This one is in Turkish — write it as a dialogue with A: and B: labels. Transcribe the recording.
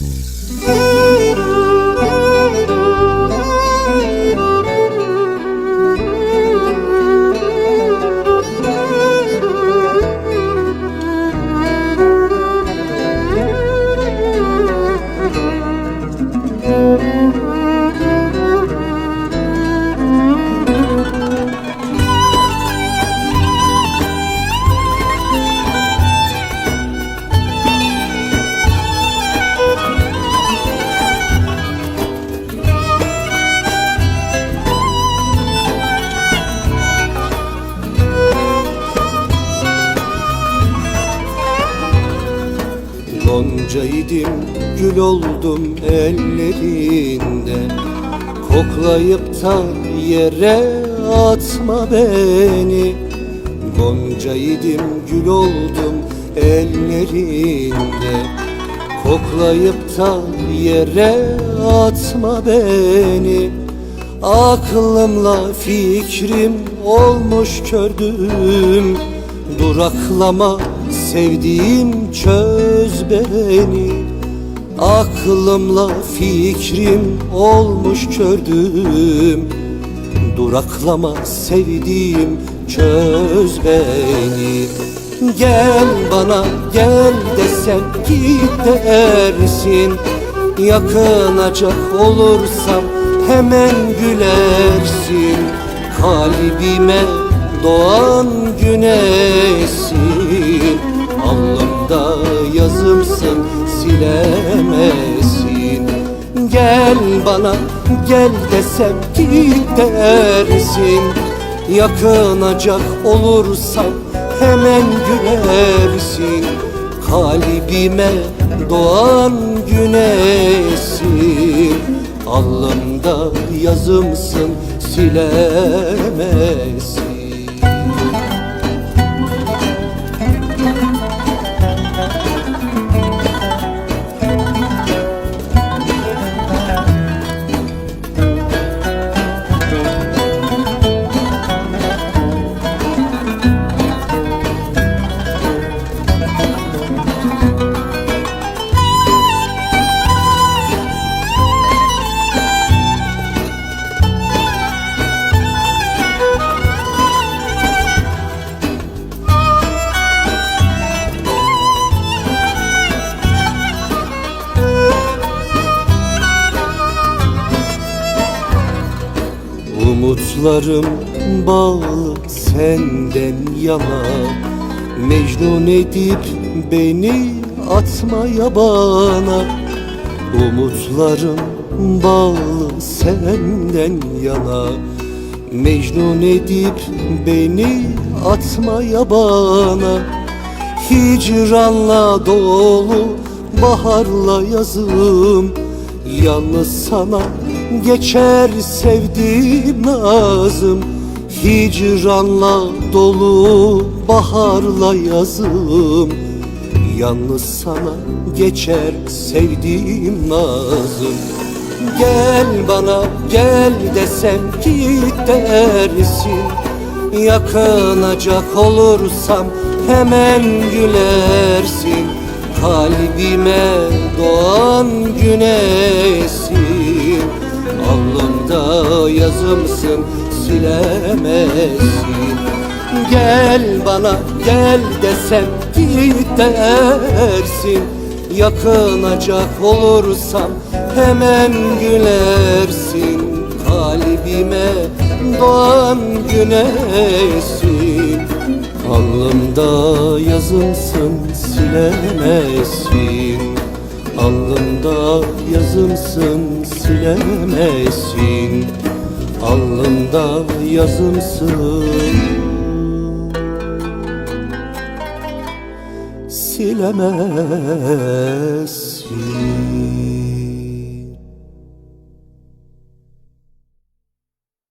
A: Música Goncaydım gül oldum ellerinde Koklayıp da yere atma beni. Goncaydım gül oldum ellerinde Koklayıp da yere atma beni. Aklımla fikrim olmuş kördüm. Duraklama sevdiğim çöz beni Aklımla fikrim olmuş kördüm Duraklama sevdiğim çöz beni. Gel bana gel desem gidersin. Yakınacak olursam hemen gülersin. Kalbime doğan güneşsin Alnımda yazımsın silemezsin. Gel bana gel desem gidersin Yakınacak olursam hemen gülersin. Kalbime doğan güneşsin. Alnımda yazımsın silemezsin Umutlarım bağlı senden yana. Mecnun edip beni atma yabana Umutlarım bağlı senden yana. Mecnun edip beni atma yabana Hicranla dolu baharla yazım. Yalnız sana geçer sevdiğim nazım Hicranla dolu baharla yazım. Yalnız sana geçer sevdiğim nazım. Gel bana gel desem gidersin Yakınacak olursam hemen gülersin. Kalbime doğan güneşsin Alnımda yazımsın silemezsin. Gel bana gel desem gidersin. Yakınacak olursam hemen gülersin. Kalbime doğan güneşsin. Alnımda yazımsın silemezsin Alnımda yazımsın silemezsin Alnımda yazımsın. Silemezsin